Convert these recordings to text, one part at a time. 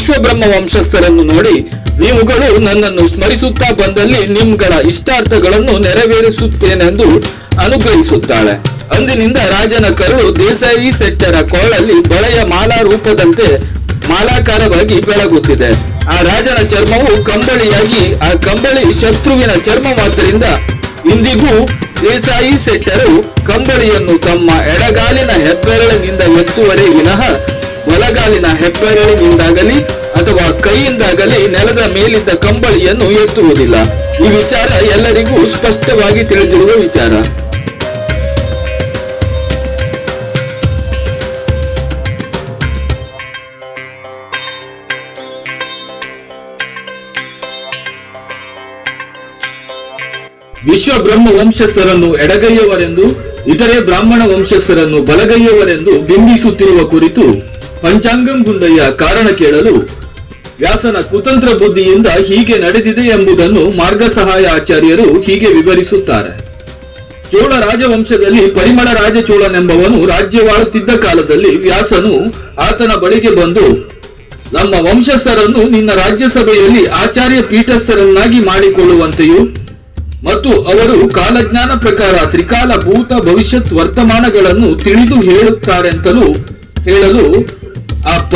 ವಿಶ್ವಬ್ರಹ್ಮ ವಂಶಸ್ಥರನ್ನು ನೋಡಿ ನೀವುಗಳು ನನ್ನನ್ನು ಸ್ಮರಿಸುತ್ತಾ ಬಂದಲ್ಲಿ ನಿಮ್ಗಳ ಇಷ್ಟಾರ್ಥಗಳನ್ನು ನೆರವೇರಿಸುತ್ತೇನೆಂದು ಅನುಗ್ರಹಿಸುತ್ತಾಳೆ. ಅಂದಿನಿಂದ ರಾಜನ ಕರುಳು ದೇಸಾಯಿ ಸೆಟ್ಟರ ಕೊಳಲ್ಲಿ ಬಳೆಯ ಮಾಲಾ ರೂಪದಂತೆ ಮಾಲಾಕಾರವಾಗಿ ಬೆಳಗುತ್ತಿದೆ. ಆ ರಾಜನ ಚರ್ಮವು ಕಂಬಳಿಯಾಗಿ, ಆ ಕಂಬಳಿ ಶತ್ರುವಿನ ಚರ್ಮವಾದ್ದರಿಂದ ಇಂದಿಗೂ ದೇಸಾಯಿ ಸೆಟ್ಟರು ಕಂಬಳಿಯನ್ನು ತಮ್ಮ ಎಡಗಾಲಿನ ಹೆಬ್ಬೆರಳಿನಿಂದ ಎತ್ತುವರೆ ವಿನಃ ಬಲಗಾಲಿನ ಹೆಬ್ಬೆರಳಿನಿಂದಾಗಲಿ ಅಥವಾ ಕೈಯಿಂದಾಗಲಿ ನೆಲದ ಮೇಲಿದ್ದ ಕಂಬಳಿಯನ್ನು ಎತ್ತುವುದಿಲ್ಲ. ಈ ವಿಚಾರ ಎಲ್ಲರಿಗೂ ಸ್ಪಷ್ಟವಾಗಿ ತಿಳಿದಿರುವ ವಿಚಾರ. ವಿಶ್ವ ಬ್ರಹ್ಮ ವಂಶಸ್ಥರನ್ನು ಎಡಗೈಯವರೆಂದು, ಇತರೆ ಬ್ರಾಹ್ಮಣ ವಂಶಸ್ಥರನ್ನು ಬಲಗೈಯವರೆಂದು ಬಿಂಬಿಸುತ್ತಿರುವ ಕುರಿತು ಪಂಚಾಂಗಂ ಗುಂಡಯ್ಯ ಕಾರಣ ಕೇಳಲು ವ್ಯಾಸನ ಕುತಂತ್ರ ಬುದ್ಧಿಯಿಂದ ಹೀಗೆ ನಡೆದಿದೆ ಎಂಬುದನ್ನು ಮಾರ್ಗ ಸಹಾಯ ಆಚಾರ್ಯರು ಹೀಗೆ ವಿವರಿಸುತ್ತಾರೆ. ಚೋಳ ರಾಜವಂಶದಲ್ಲಿ ಪರಿಮಳ ರಾಜಚೋಳನೆಂಬವನು ರಾಜ್ಯವಾಳುತ್ತಿದ್ದ ಕಾಲದಲ್ಲಿ ವ್ಯಾಸನು ಆತನ ಬಳಿಗೆ ಬಂದು, ನಮ್ಮ ವಂಶಸ್ಥರನ್ನು ನಿನ್ನ ರಾಜ್ಯಸಭೆಯಲ್ಲಿ ಆಚಾರ್ಯ ಪೀಠಸ್ಥರನ್ನಾಗಿ ಮಾಡಿಕೊಳ್ಳುವಂತೆಯೂ ಮತ್ತು ಅವರು ಕಾಲಜ್ಞಾನ ಪ್ರಕಾರ ತ್ರಿಕಾಲ ಭೂತ ಭವಿಷ್ಯತ್ ವರ್ತಮಾನಗಳನ್ನು ತಿಳಿದು ಹೇಳುತ್ತಾರೆಂತಲೂ ಹೇಳಲು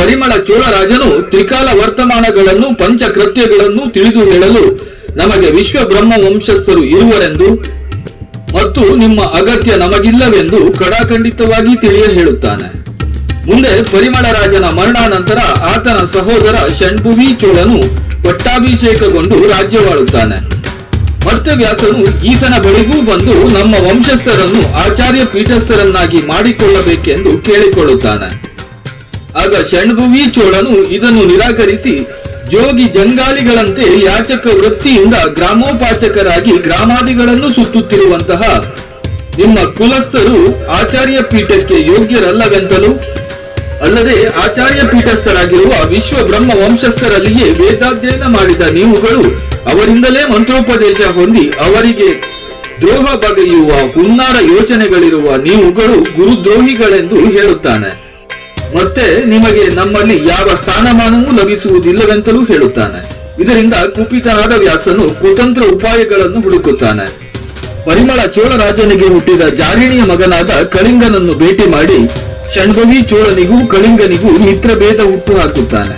ಪರಿಮಳ ಚೋಳರಾಜನು ತ್ರಿಕಾಲ ವರ್ತಮಾನಗಳನ್ನು, ಪಂಚಕೃತ್ಯಗಳನ್ನು ತಿಳಿದು ಹೇಳಲು ನಮಗೆ ವಿಶ್ವ ಬ್ರಹ್ಮ ವಂಶಸ್ಥರು ಇರುವರೆಂದು ಮತ್ತು ನಿಮ್ಮ ಅಗತ್ಯ ನಮಗಿಲ್ಲವೆಂದು ಕಡಾಖಂಡಿತವಾಗಿ ತಿಳಿಯ ಹೇಳುತ್ತಾನೆ ಮುಂದೆ ಪರಿಮಳ ರಾಜನ ಮರಣಾನಂತರ ಆತನ ಸಹೋದರ ಷಣ್ಭುವಿ ಚೋಳನು ಪಟ್ಟಾಭಿಷೇಕಗೊಂಡು ರಾಜ್ಯವಾಳುತ್ತಾನೆ. ಮರ್ತವ್ಯಾಸನು ಈತನ ಬಳಿಗೂ ಬಂದು ನಮ್ಮ ವಂಶಸ್ಥರನ್ನು ಆಚಾರ್ಯ ಪೀಠಸ್ಥರನ್ನಾಗಿ ಮಾಡಿಕೊಳ್ಳಬೇಕೆಂದು ಕೇಳಿಕೊಳ್ಳುತ್ತಾನೆ. ಆಗ ಷಣ್ಭುವಿ ಚೋಳನು ಇದನ್ನು ನಿರಾಕರಿಸಿ ಜೋಗಿ ಜಂಗಾಲಿಗಳಂತೆ ಯಾಚಕ ವೃತ್ತಿಯಿಂದ ಗ್ರಾಮೋಪಾಚಕರಾಗಿ ಗ್ರಾಮಾದಿಗಳನ್ನು ಸುತ್ತುತ್ತಿರುವಂತಹ ನಿಮ್ಮ ಕುಲಸ್ಥರು ಆಚಾರ್ಯ ಪೀಠಕ್ಕೆ ಯೋಗ್ಯರಲ್ಲವೆಂತಲೂ ಅಲ್ಲದೆ ಆಚಾರ್ಯ ಪೀಠಸ್ಥರಾಗಿರುವ ವಿಶ್ವ ಬ್ರಹ್ಮ ವಂಶಸ್ಥರಲ್ಲಿಯೇ ವೇದಾಧ್ಯಯನ ಮಾಡಿದ ನೀವುಗಳು ಅವರಿಂದಲೇ ಮಂತ್ರೋಪದೇಶ ಹೊಂದಿ ಅವರಿಗೆ ದ್ರೋಹ ಬಗೆಯುವ ಹುನ್ನಾರ ಯೋಚನೆಗಳಿರುವ ನೀವುಗಳು ಗುರುದ್ರೋಹಿಗಳೆಂದು ಹೇಳುತ್ತಾನೆ. ಮತ್ತೆ ನಿಮಗೆ ನಮ್ಮಲ್ಲಿ ಯಾವ ಸ್ಥಾನಮಾನವೂ ಲಭಿಸುವುದಿಲ್ಲವೆಂತಲೂ ಹೇಳುತ್ತಾನೆ. ಇದರಿಂದ ಕುಪಿತನಾದ ವ್ಯಾಸನು ಕುತಂತ್ರ ಉಪಾಯಗಳನ್ನು ಹುಡುಕುತ್ತಾನೆ. ಪರಿಮಳ ಚೋಳರಾಜನಿಗೆ ಹುಟ್ಟಿದ ಜಾರಿಣಿಯ ಮಗನಾದ ಕಳಿಂಗನನ್ನು ಭೇಟಿ ಮಾಡಿ ಷಣ್ಭವಿ ಚೋಳನಿಗೂ ಕಳಿಂಗನಿಗೂ ಮಿತ್ರಭೇದ ಹುಟ್ಟು ಹಾಕುತ್ತಾನೆ.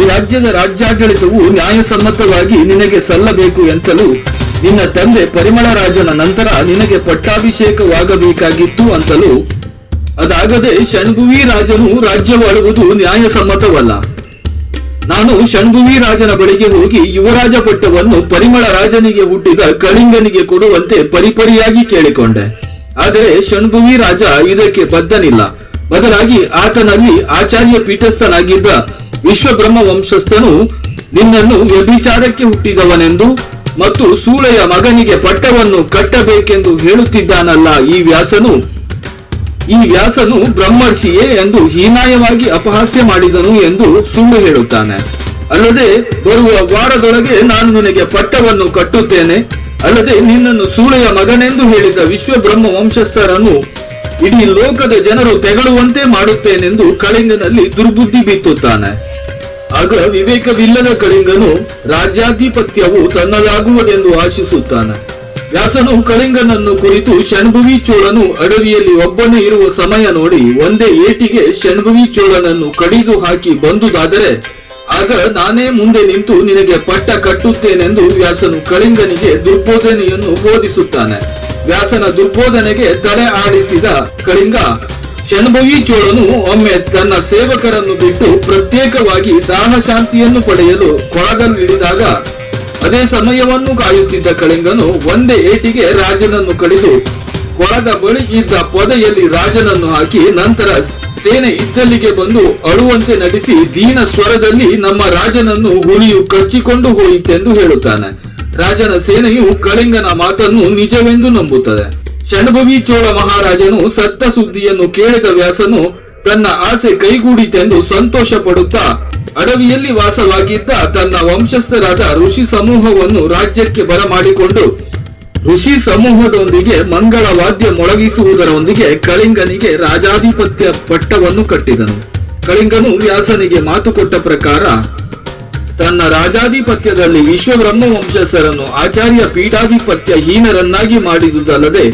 ಈ ರಾಜ್ಯದ ರಾಜ್ಯಾಡಳಿತವು ನ್ಯಾಯಸಮ್ಮತವಾಗಿ ನಿನಗೆ ಸಲ್ಲಬೇಕು ಎಂತಲೂ ನಿನ್ನ ತಂದೆ ಪರಿಮಳ ರಾಜನ ನಂತರ ನಿನಗೆ ಪಟ್ಟಾಭಿಷೇಕವಾಗಬೇಕಾಗಿತ್ತು ಅಂತಲೂ ಅದಾಗದೆ ಷಣ್ಭುವಿ ರಾಜನು ರಾಜ್ಯವಾಳುವುದು ನ್ಯಾಯಸಮ್ಮತವಲ್ಲ ನಾನು ಷಣ್ಭುವಿ ರಾಜನ ಬಳಿಗೆ ಹೋಗಿ ಯುವರಾಜ ಪಟ್ಟವನ್ನು ಪರಿಮಳ ರಾಜನಿಗೆ ಹುಟ್ಟಿದ ಕಳಿಂಗನಿಗೆ ಕೊಡುವಂತೆ ಪರಿಪರಿಯಾಗಿ ಕೇಳಿಕೊಂಡೆ. ಆದರೆ ಷಣ್ಭುವಿ ರಾಜ ಇದಕ್ಕೆ ಬದ್ಧನಿಲ್ಲ. ಬದಲಾಗಿ ಆತನಲ್ಲಿ ಆಚಾರ್ಯ ಪೀಠಸ್ಥನಾಗಿದ್ದ ವಿಶ್ವಬ್ರಹ್ಮ ವಂಶಸ್ಥನು ನಿನ್ನನ್ನು ವ್ಯಭಿಚಾರಕ್ಕೆ ಹುಟ್ಟಿದವನೆಂದು ಮತ್ತು ಸೂಳೆಯ ಮಗನಿಗೆ ಪಟ್ಟವನ್ನು ಕಟ್ಟಬೇಕೆಂದು ಹೇಳುತ್ತಿದ್ದಾನಲ್ಲ ಈ ವ್ಯಾಸನು. ಈ ವ್ಯಾಸನು ಬ್ರಹ್ಮರ್ಷಿಯೇ ಎಂದು ಹೀನಾಯವಾಗಿ ಅಪಹಾಸ್ಯ ಮಾಡಿದನು ಎಂದು ಸುಳ್ಳು ಹೇಳುತ್ತಾನೆ. ಅಲ್ಲದೆ, ಬರುವ ವಾರದೊಳಗೆ ನಾನು ನಿನಗೆ ಪಟ್ಟವನ್ನು ಕಟ್ಟುತ್ತೇನೆ. ಅಲ್ಲದೆ, ನಿನ್ನನ್ನು ಸೂಳೆಯ ಮಗನೆಂದು ಹೇಳಿದ ವಿಶ್ವ ಬ್ರಹ್ಮ ವಂಶಸ್ಥರನ್ನು ಇಡೀ ಲೋಕದ ಜನರು ತೆಗಳುವಂತೆ ಮಾಡುತ್ತೇನೆಂದು ಕಳಿಂಗನಲ್ಲಿ ದುರ್ಬುದ್ಧಿ ಬಿತ್ತುತ್ತಾನೆ. ಆಗ ವಿವೇಕವಿಲ್ಲದ ಕಳಿಂಗನು ರಾಜ್ಯಾಧಿಪತ್ಯವು ತನ್ನದಾಗುವುದೆಂದು ಆಶಿಸುತ್ತಾನೆ. ವ್ಯಾಸನು ಕಳಿಂಗನನ್ನು ಕುರಿತು ಷಣ್ಭುವಿ ಚೋಳನು ಅಡವಿಯಲ್ಲಿ ಒಬ್ಬನೇ ಇರುವ ಸಮಯ ನೋಡಿ ಒಂದೇ ಏಟಿಗೆ ಷಣ್ಭುವಿ ಚೋಳನನ್ನು ಕಡಿದು ಹಾಕಿ ಬಂದುದಾದರೆ, ಆಗ ನಾನೇ ಮುಂದೆ ನಿಂತು ನಿನಗೆ ಪಟ್ಟ ಕಟ್ಟುತ್ತೇನೆಂದು ವ್ಯಾಸನು ಕಳಿಂಗನಿಗೆ ದುರ್ಬೋಧನೆಯನ್ನು ಬೋಧಿಸುತ್ತಾನೆ. ವ್ಯಾಸನ ದುರ್ಬೋಧನೆಗೆ ತಲೆ ಆಡಿಸಿದ ಕಳಿಂಗ ಷಣ್ಭವಿ ಚೋಳನು ಒಮ್ಮೆ ತನ್ನ ಸೇವಕರನ್ನು ಬಿಟ್ಟು ಪ್ರತ್ಯೇಕವಾಗಿ ದಾಹ ಶಾಂತಿಯನ್ನು ಪಡೆಯಲು ಕೊಳಗಲ್ಲಿಳಿದಾಗ ಅದೇ ಸಮಯವನ್ನು ಕಾಯುತ್ತಿದ್ದ ಕಳಿಂಗನು ಒಂದೇ ಏಟಿಗೆ ರಾಜನನ್ನು ಕಳೆದು ಕೊಳದ ಬಳಿ ಇದ್ದ ಪೊದೆಯಲ್ಲಿ ರಾಜನನ್ನು ಹಾಕಿ ನಂತರ ಸೇನೆ ಇದ್ದಲ್ಲಿಗೆ ಬಂದು ಅಳುವಂತೆ ನಟಿಸಿ ದೀನ ಸ್ವರದಲ್ಲಿ ನಮ್ಮ ರಾಜನನ್ನು ಹುಲಿಯು ಕಚ್ಚಿಕೊಂಡು ಹೋಯಿತೆಂದು ಹೇಳುತ್ತಾನೆ. ರಾಜನ ಸೇನೆಯು ಕಳಿಂಗನ ಮಾತನ್ನು ನಿಜವೆಂದು ನಂಬುತ್ತದೆ. ಷಣ್ಭವಿ ಚೋಳ ಮಹಾರಾಜನು ಸತ್ತ ಸುದ್ದಿಯನ್ನು ಕೇಳಿದ ವ್ಯಾಸನು ತನ್ನ ಆಸೆ ಕೈಗೂಡಿತೆಂದು ಸಂತೋಷ ಪಡುತ್ತಾ ಅಡವಿಯಲ್ಲಿ ವಾಸವಾಗಿದ್ದ ತನ್ನ ವಂಶಸ್ಥರಾದ ಋಷಿ ಸಮೂಹವನ್ನು ರಾಜ್ಯಕ್ಕೆ ಬರಮಾಡಿಕೊಂಡು, ಋಷಿ ಸಮೂಹದೊಂದಿಗೆ ಮಂಗಳ ವಾದ್ಯ ಮೊಳಗಿಸುವುದರೊಂದಿಗೆ ಕಳಿಂಗನಿಗೆ ರಾಜಾಧಿಪತ್ಯ ಪಟ್ಟವನ್ನು ಕಟ್ಟಿದನು. ಕಳಿಂಗನು ವ್ಯಾಸನಿಗೆ ಮಾತು ಕೊಟ್ಟ ಪ್ರಕಾರ, ತನ್ನ ರಾಜಾಧಿಪತ್ಯದಲ್ಲಿ ವಿಶ್ವಬ್ರಹ್ಮ ವಂಶಸ್ಥರನ್ನು ಆಚಾರ್ಯ ಪೀಠಾಧಿಪತ್ಯ ಹೀನರನ್ನಾಗಿ ಮಾಡಿದುದಲ್ಲದೆ,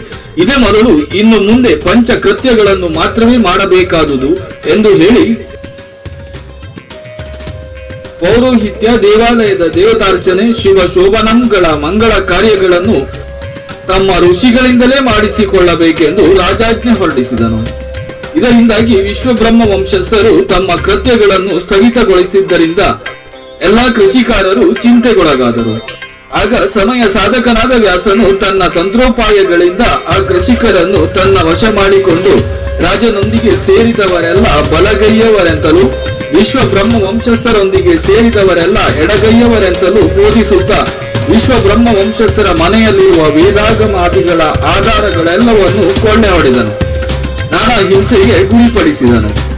ಇದೇ ಮೊದಲು ಇನ್ನು ಮುಂದೆ ಪಂಚ ಕೃತ್ಯಗಳನ್ನು ಮಾತ್ರವೇ ಮಾಡಬೇಕಾದುದು ಎಂದು ಹೇಳಿ ಪೌರೋಹಿತ್ಯ, ದೇವಾಲಯದ ದೇವತಾರ್ಚನೆ, ಶಿವ ಶೋಭನಂಗಳ ಮಂಗಳ ಕಾರ್ಯಗಳನ್ನು ತಮ್ಮ ಋಷಿಗಳಿಂದಲೇ ಮಾಡಿಸಿಕೊಳ್ಳಬೇಕೆಂದು ರಾಜಾಜ್ಞೆ ಹೊರಡಿಸಿದನು. ಇದರಿಂದಾಗಿ ವಿಶ್ವಬ್ರಹ್ಮ ವಂಶಸ್ಥರು ತಮ್ಮ ಕೃತ್ಯಗಳನ್ನು ಸ್ಥಗಿತಗೊಳಿಸಿದ್ದರಿಂದ ಎಲ್ಲಾ ಕೃಷಿಕಾರರು ಚಿಂತೆಗೊಳಗಾದರು. ಆಗ ಸಮಯ ಸಾಧಕನಾದ ವ್ಯಾಸನು ತನ್ನ ತಂತ್ರೋಪಾಯಗಳಿಂದ ಆ ಕೃಷಿಕರನ್ನು ತನ್ನ ವಶ ಮಾಡಿಕೊಂಡು ರಾಜನೊಂದಿಗೆ ಸೇರಿದವರೆಲ್ಲ ಬಲಗೈಯವರೆಂತಲೂ ವಿಶ್ವ ಬ್ರಹ್ಮ ವಂಶಸ್ಥರೊಂದಿಗೆ ಸೇರಿದವರೆಲ್ಲ ಎಡಗೈಯವರೆಂತಲೂ ಬೋಧಿಸುತ್ತಾ ವಿಶ್ವ ಬ್ರಹ್ಮ ವಂಶಸ್ಥರ ಮನೆಯಲ್ಲಿರುವ ವೇದಾಗಮಾದಿಗಳ ಆಧಾರಗಳೆಲ್ಲವನ್ನು ಕೊಂಡೆ ಹೊಡೆದನು. ನಾನಾ ಹಿಂಸೆಗೆ ಗುರಿಪಡಿಸಿದನು.